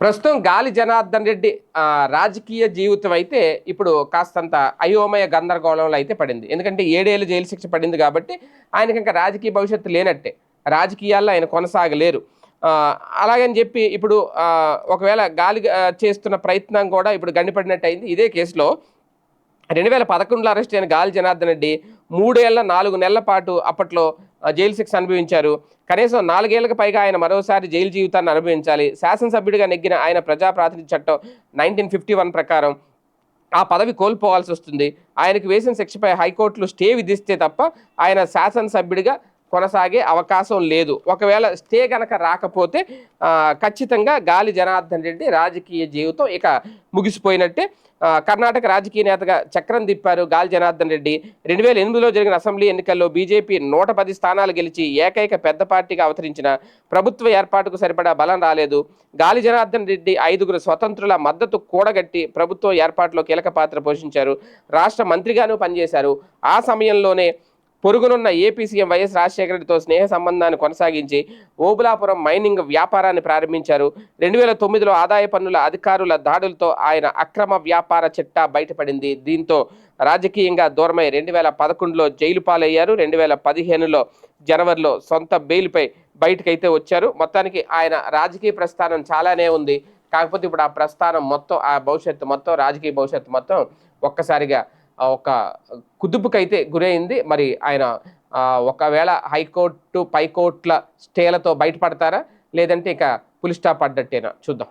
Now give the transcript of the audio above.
ప్రస్తుతం గాలి జనార్దన్ రెడ్డి రాజకీయ జీవితం అయితే ఇప్పుడు కాస్తంత అయోమయ గందరగోళంలో అయితే పడింది. ఎందుకంటే ఏడేళ్ళు జైలు శిక్ష పడింది కాబట్టి ఆయనకి ఇంకా రాజకీయ భవిష్యత్తు లేనట్టే. రాజకీయాల్లో ఆయన కొనసాగలేరు. అలాగని చెప్పి ఇప్పుడు ఒకవేళ గాలి చేస్తున్న ప్రయత్నం కూడా ఇప్పుడు గండిపడినట్టు అయింది ఇదే కేసులో రెండు వేల పదకొండులో అరెస్ట్ అయిన గాలి జనార్దన్ రెడ్డి మూడేళ్ళ నాలుగు నెలల పాటు అప్పట్లో జైలు శిక్ష అనుభవించారు. కనీసం నాలుగేళ్ళకు పైగా ఆయన మరోసారి జైలు జీవితాన్ని అనుభవించాలి. శాసనసభ్యుడిగా నెగ్గిన ఆయన ప్రజాప్రాతినిధ్య చట్టం నైన్టీన్ ఫిఫ్టీ వన్ ప్రకారం ఆ పదవి కోల్పోవాల్సి వస్తుంది. ఆయనకు వేసిన శిక్షపై హైకోర్టులు స్టే విధిస్తే తప్ప ఆయన శాసనసభ్యుడిగా కొనసాగే అవకాశం లేదు. ఒకవేళ స్టే గనక రాకపోతే ఖచ్చితంగా గాలి జనార్దన్ రెడ్డి రాజకీయ జీవితం ఇక ముగిసిపోయినట్టే. కర్ణాటక రాజకీయ నేతగా చక్రం తిప్పారు గాలి జనార్దన్ రెడ్డి. రెండు వేల ఎనిమిదిలో జరిగిన అసెంబ్లీ ఎన్నికల్లో బీజేపీ నూట పది స్థానాలు గెలిచి ఏకైక పెద్ద పార్టీగా అవతరించిన ప్రభుత్వ ఏర్పాటుకు సరిపడా బలం రాలేదు. గాలి జనార్దన్ రెడ్డి ఐదుగురు స్వతంత్రుల మద్దతు కూడగట్టి ప్రభుత్వ ఏర్పాటులో కీలక పాత్ర పోషించారు. రాష్ట్ర మంత్రిగాను పనిచేశారు. ఆ సమయంలోనే పొరుగునున్న ఏపీ సీఎం వైఎస్ రాజశేఖర రెడ్డితో స్నేహ సంబంధాన్ని కొనసాగించి ఓబులాపురం మైనింగ్ వ్యాపారాన్ని ప్రారంభించారు. రెండు వేల తొమ్మిదిలో ఆదాయ పన్నుల అధికారుల దాడులతో ఆయన అక్రమ వ్యాపార చిట్టా బయటపడింది. దీంతో రాజకీయంగా దూరమై రెండు వేల పదకొండులో జైలు పాలయ్యారు. రెండు వేల పదిహేనులో జనవరిలో సొంత బెయిల్పై బయటకైతే వచ్చారు. మొత్తానికి ఆయన రాజకీయ ప్రస్థానం చాలానే ఉంది. కాకపోతే ఇప్పుడు ఆ ప్రస్థానం మొత్తం ఆ భవిష్యత్తు మొత్తం రాజకీయ భవిష్యత్తు మొత్తం ఒక్కసారిగా ఒక కుదుపుకైతే గురైంది. మరి ఆయన ఒకవేళ హైకోర్టు పైకోర్టుల స్టేలతో బయటపడతారా? లేదంటే ఇక పులి స్టాప్ పడ్డట్టేనా చూద్దాం.